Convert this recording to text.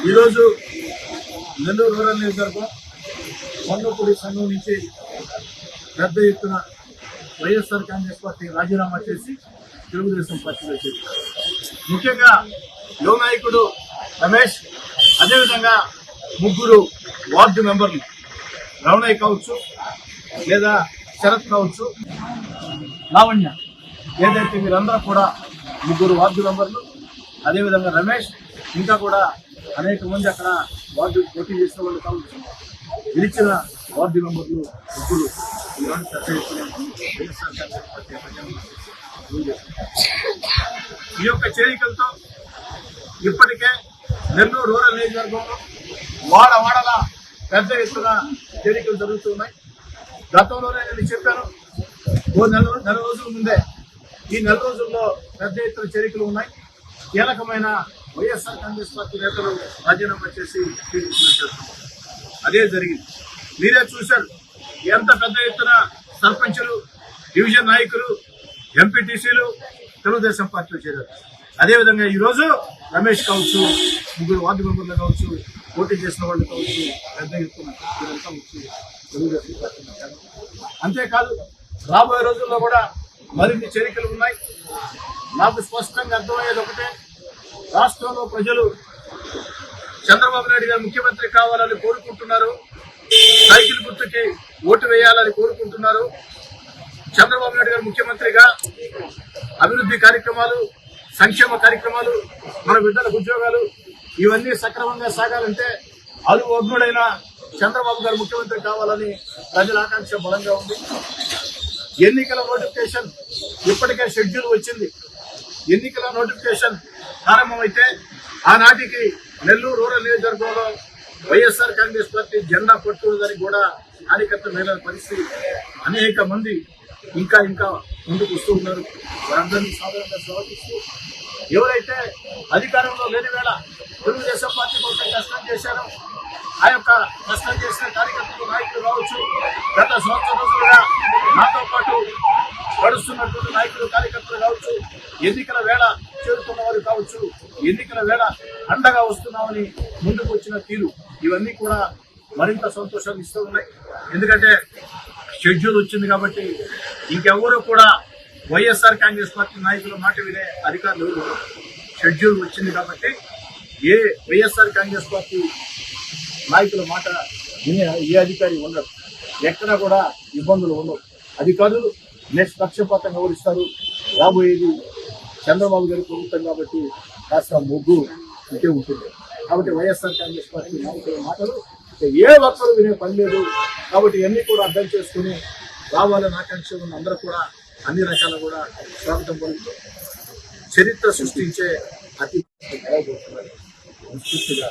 ఈరోజు నెల్లూరు రూరల్ నియోజకవర్గం కొండపూడి సంఘం నుంచి పెద్ద ఎత్తున వైఎస్ఆర్ కాంగ్రెస్ పార్టీ రాజీనామా చేసి తెలుగుదేశం పార్టీలో చేరింది ముఖ్యంగా యువ నాయకుడు రమేష్ అదేవిధంగా ముగ్గురు వార్డు మెంబర్లు రమణయ్య కావచ్చు లేదా శరత్ కావచ్చు లావణ్య ఏదైతే వీరందరూ కూడా ముగ్గురు వార్డు మెంబర్లు అదేవిధంగా రమేష్ ఇంకా కూడా అనేక మంది అక్కడ వార్డు పోటీ చేసిన వాళ్ళు కావచ్చు. గెలిచిన వార్డు మెంబర్లు ముగ్గురు. ఈ యొక్క చేరికలతో ఇప్పటికే నెల్లూరు రూరల్ నియోజకవర్గంలో వాడ వాడల పెద్ద ఎత్తున చేరికలు జరుగుతున్నాయి. గతంలోనే నేను చెప్పాను ఓ నెల నెల రోజుల ముందే ఈ నెల రోజుల్లో పెద్ద ఎత్తున చేరికలు ఉన్నాయి. కీలకమైన వైఎస్ఆర్ కాంగ్రెస్ పార్టీ నేతలు రాజీనామా చేసి చేస్తున్నారు అదే జరిగింది. మీరే చూశారు. ఎంత పెద్ద ఎత్తున సర్పంచులు డివిజన్ నాయకులు ఎంపీటీసీలు తెలుగుదేశం పార్టీలో చేరారు. అదేవిధంగా ఈరోజు రమేష్ కావచ్చు ముగ్గురు వార్డు మెంబర్లు కావచ్చు పోటీ చేసిన వాళ్ళు కావచ్చు పెద్ద ఎత్తున వీరంతా వచ్చి తెలుగుదేశం పార్టీ అంతేకాదు రాబోయే రోజుల్లో కూడా మరిన్ని చేరికలు ఉన్నాయి. నాకు స్పష్టంగా అర్థమయ్యేది ఒకటే రాష్ట్రంలో ప్రజలు చంద్రబాబు నాయుడు గారు ముఖ్యమంత్రి కావాలని కోరుకుంటున్నారు. సైకిల్ గుర్తుకి ఓటు వేయాలని కోరుకుంటున్నారు. చంద్రబాబు నాయుడు గారు ముఖ్యమంత్రిగా అభివృద్ధి కార్యక్రమాలు సంక్షేమ కార్యక్రమాలు మన బిడ్డలకు ఉద్యోగాలు ఇవన్నీ సక్రమంగా సాగాలంటే అలు అగ్నుడైన చంద్రబాబు గారు ముఖ్యమంత్రి కావాలని ప్రజల ఆకాంక్ష బలంగా ఉంది. ఎన్నికల నోటిఫికేషన్ ఇప్పటికే షెడ్యూల్ వచ్చింది. ఎన్నికల నోటిఫికేషన్ ప్రారంభమైతే ఆనాటికి నెల్లూరు రూరల్ నియోజకవర్గంలో వైఎస్ఆర్ కాంగ్రెస్ పార్టీ జెండా పట్టుదని కూడా కార్యకర్త మేళ పరిస్థితి అనేక మంది ఇంకా ఇంకా ముందుకు వస్తూ ఉన్నారు. వారందరినీ సాధారణంగా స్వాగతిస్తూ ఎవరైతే అధికారంలో లేని వేళ తెలుగుదేశం పార్టీ కోసం కష్టం చేశారో ఆ యొక్క కష్టం చేసిన కార్యకర్తలు నాయకులు కావచ్చు గత సంవత్సరం రోజులుగా గడుస్తున్నటువంటి నాయకులు కార్యకర్తలు కావచ్చు ఎన్నికల వేళ చేరుతున్న వారు కావచ్చు ఎన్నికల వేళ అండగా వస్తున్నామని ముందుకు వచ్చిన తీరు. ఇవన్నీ కూడా మరింత సంతోషాన్ని ఇస్తూ ఉన్నాయి. ఎందుకంటే షెడ్యూల్ వచ్చింది కాబట్టి ఇంకెవరు కూడా వైఎస్ఆర్ కాంగ్రెస్ పార్టీ నాయకుల మాట వినే అధికారులు షెడ్యూల్ వచ్చింది కాబట్టి ఏ వైఎస్ఆర్ కాంగ్రెస్ పార్టీ నాయకుల మాట వినే ఏ అధికారి ఉండరు. ఎక్కడ కూడా ఇబ్బందులు ఉండవు. అధికారులు నిష్పక్షపాతంగా ఓడిస్తారు రాబోయేది చంద్రబాబు గారి ప్రభుత్వం కాబట్టి కాస్త మొగ్గు ఇంకే ఉంటుంది. కాబట్టి వైఎస్ఆర్ కాంగ్రెస్ పార్టీ నాయకుల మాటలు ఏ ఒక్కరు వినే పని లేదు. కాబట్టి ఇవన్నీ కూడా అర్థం చేసుకుని రావాలని ఆకాంక్ష ఉన్న అందరూ కూడా అన్ని రకాల కూడా స్వాగతం పలుకుతూ చరిత్ర సృష్టించే అతి పూర్తిగా